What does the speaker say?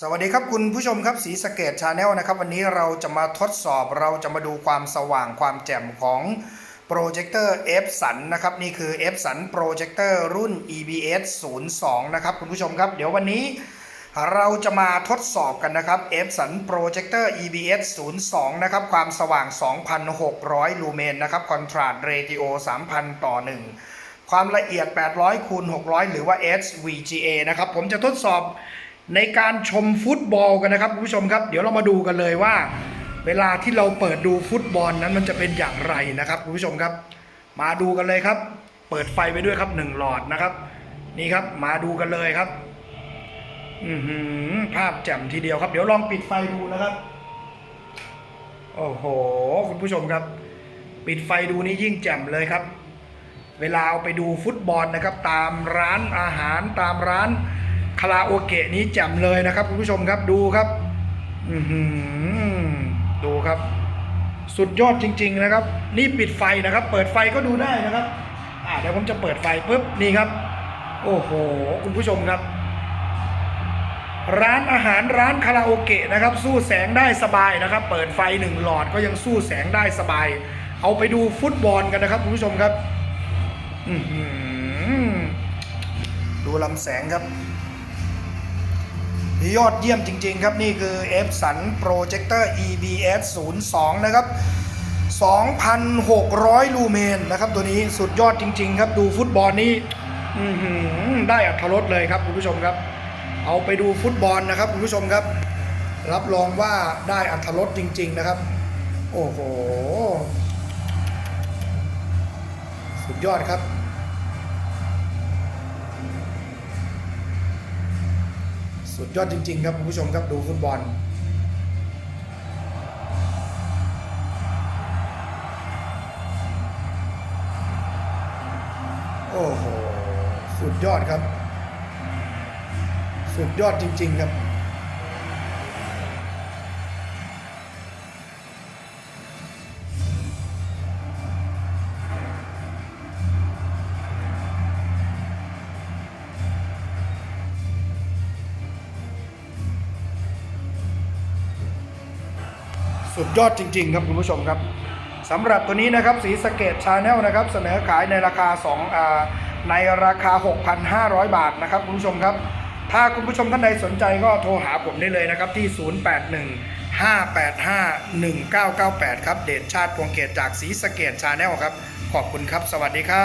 สวัสดีครับคุณผู้ชมครับสีสเกตชาแนลนะครับ วันนี้เราจะมาทดสอบเราจะมาดูความสว่างความแจ่มของโปรเจคเตอร์เอฟสันนะครับ นี่คือ f สันโปรเจคเตอร์รุ่น EBS 02 นะครับ คุณผู้ชมครับ เดี๋ยววันนี้เราจะมาทดสอบกันนะครับ f สันโปรเจคเตอร์ EBS 02 นะครับ ความสว่าง 2,600 ลูเมนนะครับคอนทราสต์เรติโอ 3,000 ต่อ 1 ความละเอียด 800คูณ600 หรือว่า SVGA นะครับ ผมจะทดสอบ ในการชมฟุตบอลกันนะครับคุณผู้ชมครับ เดี๋ยวเรามาดูกันเลยว่า เวลาที่เราเปิดดูฟุตบอลนั้นมันจะเป็นอย่างไรนะครับคุณผู้ชมครับ มาดูกันเลยครับ เปิดไฟไปด้วยครับหนึ่งหลอดนะครับ นี่ครับมาดูกันเลยครับ อือหือภาพแจ่มทีเดียวครับ เดี๋ยวลองปิดไฟดูนะครับ โอ้โห คุณผู้ชมครับ ปิดไฟดูนี่ยิ่งแจ่มเลยครับ เวลาเอาไปดูฟุตบอลนะครับ ตามร้านอาหารตามร้าน คาราโอเกะนี้แจ่มเลยนะครับคุณผู้ชมครับดูครับอือหือดูครับ สุดยอดจริง ๆ นะครับ นี่ปิดไฟนะครับ เปิดไฟก็ดูได้นะครับอ่าเดี๋ยวผมจะเปิดไฟปุ๊บนี่ครับ โอ้โหคุณผู้ชมครับ ร้านอาหารร้านคาราโอเกะนะครับ สู้แสงได้สบายนะครับ เปิดไฟหนึ่งหลอดก็ยังสู้แสงได้สบาย เอาไปดูฟุตบอลกันนะครับคุณผู้ชมครับอือหือดูลำแสงครับ ยอดเยี่ยมจริง ๆ ครับ นี่คือ f สันโปรเจคเตอร์ EBS 02 นะครับ 2,600 ลูเมนนะครับ ตัวนี้สุดยอดจริง ๆ ครับ ดูฟุตบอลนี่ได้อัธรสเลยครับคุณผู้ชมครับ เอาไปดูฟุตบอลนะครับคุณผู้ชมครับ รับรองว่าได้อัธรสจริง ๆ นะครับ โอ้โห สุดยอดครับ สุดยอดจริง ๆ ครับคุณผู้ชมครับดูฟุตบอล โอ้โห สุดยอดครับ สุดยอดจริง ๆ ครับ สุดยอดจริง ๆ ครับคุณผู้ชมครับสำหรับตัวนี้นะครับสีสเกตชาแนลนะครับเสนอขายในราคา2อ่าในราคา 6,500 บาทนะครับคุณผู้ชมครับ ถ้าคุณผู้ชมท่านใดสนใจก็โทรหาผมได้เลยนะครับที่ 081 585 1998 ครับเดชชาติพวงเกตจากสีสเกตชาแนลครับ ขอบคุณครับ สวัสดีครับ